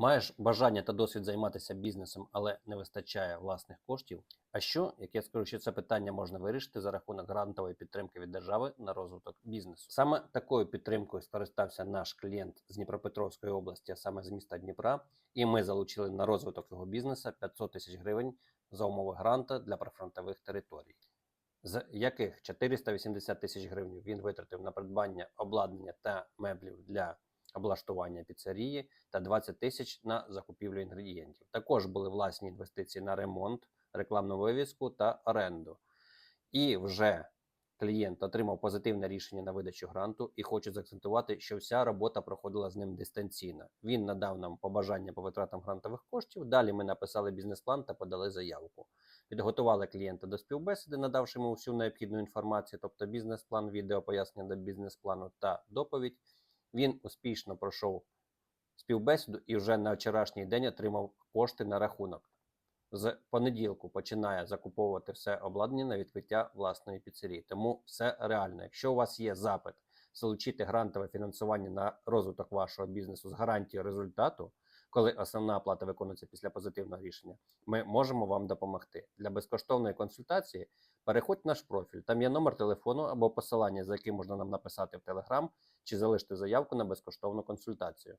Маєш бажання та досвід займатися бізнесом, але не вистачає власних коштів. А що, як я скажу, що це питання можна вирішити за рахунок грантової підтримки від держави на розвиток бізнесу? Саме такою підтримкою скористався наш клієнт з Дніпропетровської області, а саме з міста Дніпра, і ми залучили на розвиток його бізнесу 500 тисяч гривень за умови гранта для прифронтових територій. З яких 480 тисяч гривень він витратив на придбання обладнання та меблів для облаштування піцерії та 20 тисяч на закупівлю інгредієнтів. Також були власні інвестиції на ремонт, рекламну вивіску та оренду. І вже клієнт отримав позитивне рішення на видачу гранту і хочу заакцентувати, що вся робота проходила з ним дистанційно. Він надав нам побажання по витратам грантових коштів. Далі ми написали бізнес-план та подали заявку. Підготували клієнта до співбесіди, надавши йому всю необхідну інформацію, тобто бізнес-план, відео пояснення до бізнес-плану та доповідь. Він успішно пройшов співбесіду і вже на вчорашній день отримав кошти на рахунок. З понеділку починає закуповувати все обладнання на відкриття власної піцерії. Тому все реально. Якщо у вас є запит залучити грантове фінансування на розвиток вашого бізнесу з гарантією результату, коли основна оплата виконується після позитивного рішення, ми можемо вам допомогти. Для безкоштовної консультації переходь в наш профіль. Там є номер телефону або посилання, за яким можна нам написати в Телеграм, чи залишити заявку на безкоштовну консультацію.